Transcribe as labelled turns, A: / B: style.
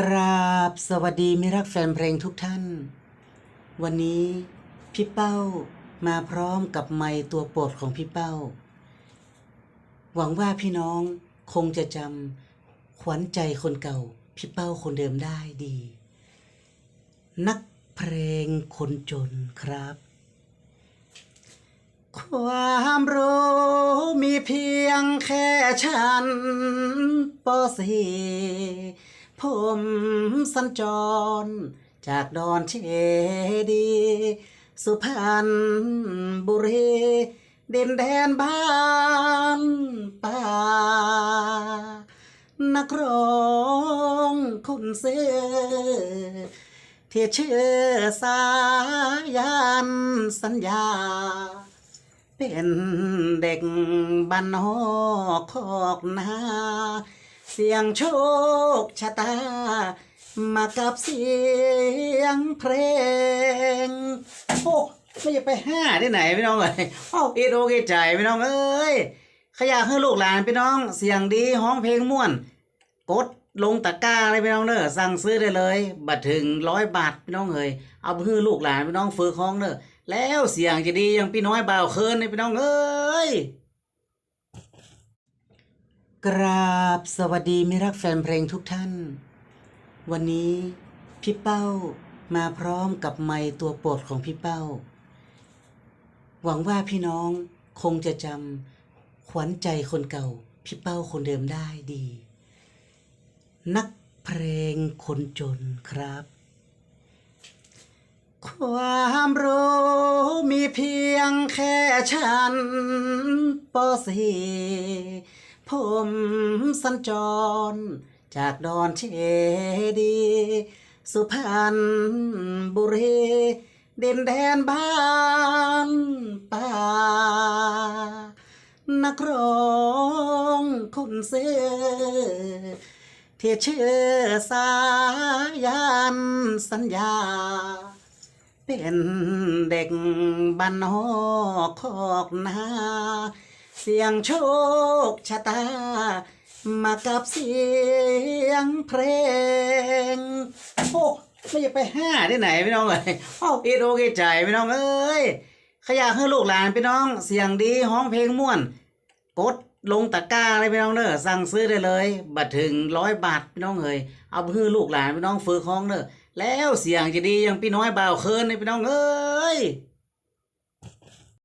A: กราบสวัสดีมิรักแฟนเพลงทุกท่าน วันนี้พี่เป้ามาพร้อมกับไมค์ตัวโปรดของพี่เป้า หวังว่าพี่น้องคงจะจำขวัญใจคนเก่า พี่เป้าคนเดิมได้ดี นักเพลงคนจนครับ ความรู้มีเพียงแค่ฉันปสี ผมสัญจร จากดอนเชดี สุพรรณบุรีดินแดนบ้านป่า นักร้องคนเสื้อที่เชื่อสายันสัญญา เป็นเด็กบ้านนอกคอกนา เสียงโชคชะตา มากับเสียงเพลง โอ้ไม่จะไปห้าที่ไหนพี่น้องเอ้ยโอ้อีโดกใจพี่น้องเอ้ยขยากให้ลูกหลานพี่น้อง เสียงดีห้องเพลงม่วน กดลงตะกร้าเลยพี่น้องเด้อสั่งซื้อได้เลยบัตรถึงร้อยบาทพี่น้องเอ้ยเอาไปให้ลูกหลานพี่น้องฝึกห้องเด้อแล้วเสียงจะดีอย่างพี่น้อยบ่าวเคินนี่พี่น้องเอ้ย กราบสวัสดีมิรักแฟนเพลงทุกท่าน วันนี้พี่เป้ามาพร้อมกับไมค์ตัวโปรดของพี่เป้า หวังว่าพี่น้องคงจะจำขวัญใจคนเก่า พี่เป้าคนเดิมได้ดี นักเพลงคนจนครับ ความรู้มีเพียงแค่ฉันปสี ผมสัญจร จากดอนเชดี สุพรรณบุรีดินแดนบ้านป่า นักร้องคนเสือที่เชื่อสายันสัญญา เป็นเด็กบ้านนอกคอกนา เสียงโชคชะตา มากับเสียงเพลง โอ้ไม่จะไปห้าที่ไหนพี่น้องเอ้ยโอ้อีโดกใจพี่น้องเอ้ยขยากให้ลูกหลานพี่น้อง เสียงดีห้องเพลงม่วน กดลงตะกร้าเลยพี่น้องเด้อสั่งซื้อได้เลยบัตรถึงร้อยบาทพี่น้องเอ้ยเอาไปให้ลูกหลานพี่น้องฝึกห้องเด้อแล้วเสียงจะดีอย่างพี่น้อยบ่าวเคินนี่พี่น้องเอ้ย